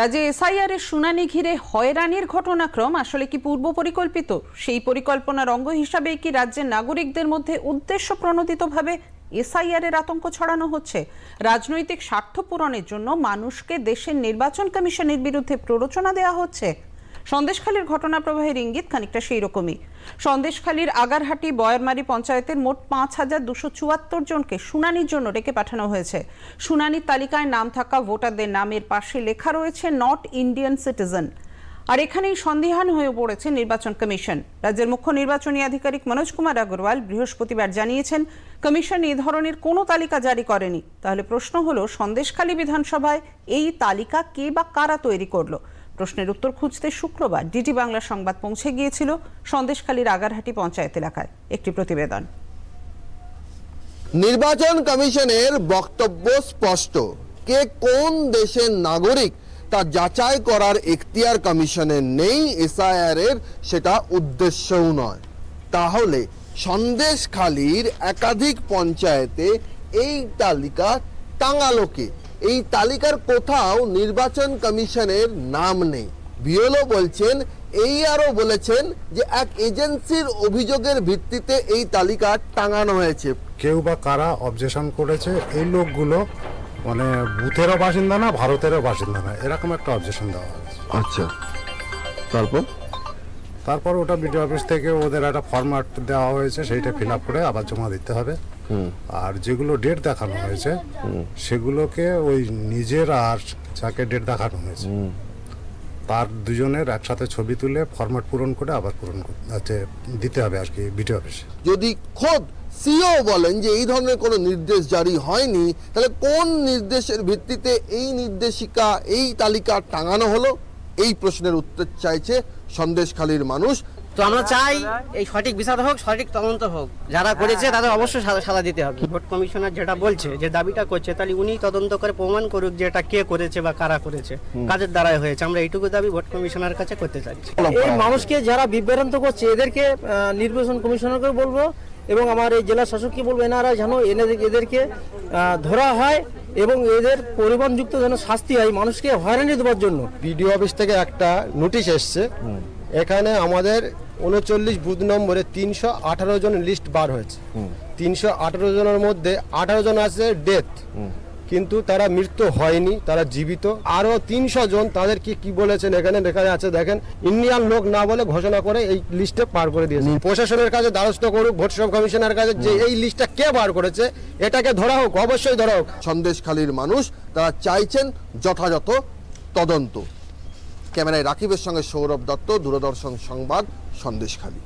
রাজ্যে এসআইআর এর শুনানি ঘিরে হয়রানির ঘটনাক্রম, আসলে কি পূর্ব পরিকল্পিত? সেই পরিকল্পনার অঙ্গ হিসাবে কি রাজ্যের নাগরিকদের মধ্যে উদ্দেশ্য প্রণোদিতভাবে এসআইআর এর আতঙ্ক ছড়ানো হচ্ছে? রাজনৈতিক স্বার্থ পূরণের জন্য মানুষকে দেশের নির্বাচন কমিশনের বিরুদ্ধে প্ররোচনা দেওয়া হচ্ছে। সন্দেশখালীর ঘটনা প্রবাহের ইঙ্গিত খানিকটা সেই রকমই সন্দেশখালীর আগারহাটি বয়ারমারি পঞ্চায়েতের মোট পাঁচ হাজার দুশো চুয়াত্তর জনকে শুনানির জন্য ডেকে পাঠানো হয়েছে। শুনানির তালিকায় নাম থাকা ভোটারদের নামের পাশে লেখা রয়েছে, নট ইন্ডিয়ান সিটিজেন আর এখানেই সন্দিহান হয়ে পড়েছে নির্বাচন কমিশন। রাজ্যের মুখ্য নির্বাচনী আধিকারিক মনোজ কুমার আগরওয়াল বৃহস্পতিবার জানিয়েছেন, কমিশন এই ধরনের কোনো তালিকা জারি করেনি। তাহলে প্রশ্ন হলো, সন্দেশখালী বিধানসভায় এই তালিকা কে বা কারা তৈরি করল? প্রশ্নের উত্তর খুঁজতে শুক্রবার ডিটি বাংলা সংবাদ পৌঁছে গিয়েছিল সন্দেশখালীর আগারহাটি পঞ্চায়েত এলাকায়। একটি প্রতিবেদন। নির্বাচন কমিশনের বক্তব্য স্পষ্ট। কে কোন দেশের নাগরিক তা যাচাই করার এখতিয়ার কমিশনের নেই এসআইআর এর সেটা উদ্দেশ্যও নয়। তাহলে সন্দেশখালীর একাধিক পঞ্চায়েতে এই তালিকা টাঙালোকে এই তালিকার কোথাও নির্বাচন কমিশনের নাম নেই। বিএলও বলছেন এই আরও বলেছেন যে এক এজেন্সির অভিযোগের ভিত্তিতে এই তালিকা টাঙানো হয়েছে। কেউ বা কারা অবজেকশন করেছে? এই লোকগুলো মানে বুথেরও বাসিন্দা না ভারতেরও বাসিন্দা না। এরকম একটা অবজেকশন দেওয়া হয়েছে। আচ্ছা তারপর? তারপর ওটা বিডিও অফিস থেকে ওদের একটা ফরম্যাট দেওয়া হয়েছে সেইটা ফিল আপ করে আবার জমা দিতে হবে। আর যেগুলো ডেট দেখানো হয়েছে সেগুলোকে ওই নিজের আর যাকে ডেট দেখানো হয়েছে তার দুজনের একসাথে ছবি তুলে ফরম্যাট পূরণ করে আবার পূরণ করতে দিতে হবে আর কি বিডিও অফিসে যদি খোদ সিও বলেন যে এই ধরনের কোনো নির্দেশ জারি হয়নি তাহলে কোন নির্দেশের ভিত্তিতে এই নির্দেশিকা এই তালিকা টাঙানো হলো? এই প্রশ্নের উত্তর চাইছে সন্দেশখালীর মানুষ। তো আমরা চাই এই সঠিক বিচার হোক সঠিক তদন্ত হোক। যারা করেছে তাদের অবশ্যই সাজা সাজা দিতে হবে। ভোট কমিশনার যেটা বলছে যে দাবিটা করছে তাহলে উনি তদন্ত করে প্রমাণ করুক যে এটা কে করেছে বা কারা করেছে কাজের দ্বারাই হয়েছে। আমরা এইটুকু দাবি ভোট কমিশনার কাছে করতে চাচ্ছি এই মানুষকে যারা বিভ্রান্ত করছে এদেরকে আহ, নির্বাচন কমিশনারকে বলব এবং আমার এই জেলা শাসককে বলব এনারা যেন এনে- এদেরকে আহ, ধরা হয়। এবং এদের পরিমাণযুক্ত যেন শাস্তি হয় মানুষকে হয়রানি দেওয়ার জন্য। বিডিও অফিস থেকে একটা নোটিশ এসছে। এখানে আমাদের উনচল্লিশ বুথ নম্বরে তিনশো আঠারো জন লিস্ট বার হয়েছে। তিনশো আঠারো জনের মধ্যে আঠারো জন আছে ডেথ। কিন্তু তারা মৃত্যু হয়নি তারা জীবিত। আরও তিনশো জন তাদের কি কি বলেছেন এখানে লেখা আছে দেখেন ইন্ডিয়ান লোক না বলে ঘোষণা করে এই লিস্টে পার করে দিয়েছে। প্রশাসনের কাছে দ্বারস্থ করুক ভোট কমিশনের কাছে যে এই লিস্টটা কে বার করেছে এটাকে ধরা হোক অবশ্যই ধরা হোক। সন্দেশখালীর মানুষ তারা চাইছেন যথাযথ তদন্ত। ক্যামেরায় রাকিবের সঙ্গে সৌরভ দত্ত দূরদর্শন সংবাদ সন্দেশখালী।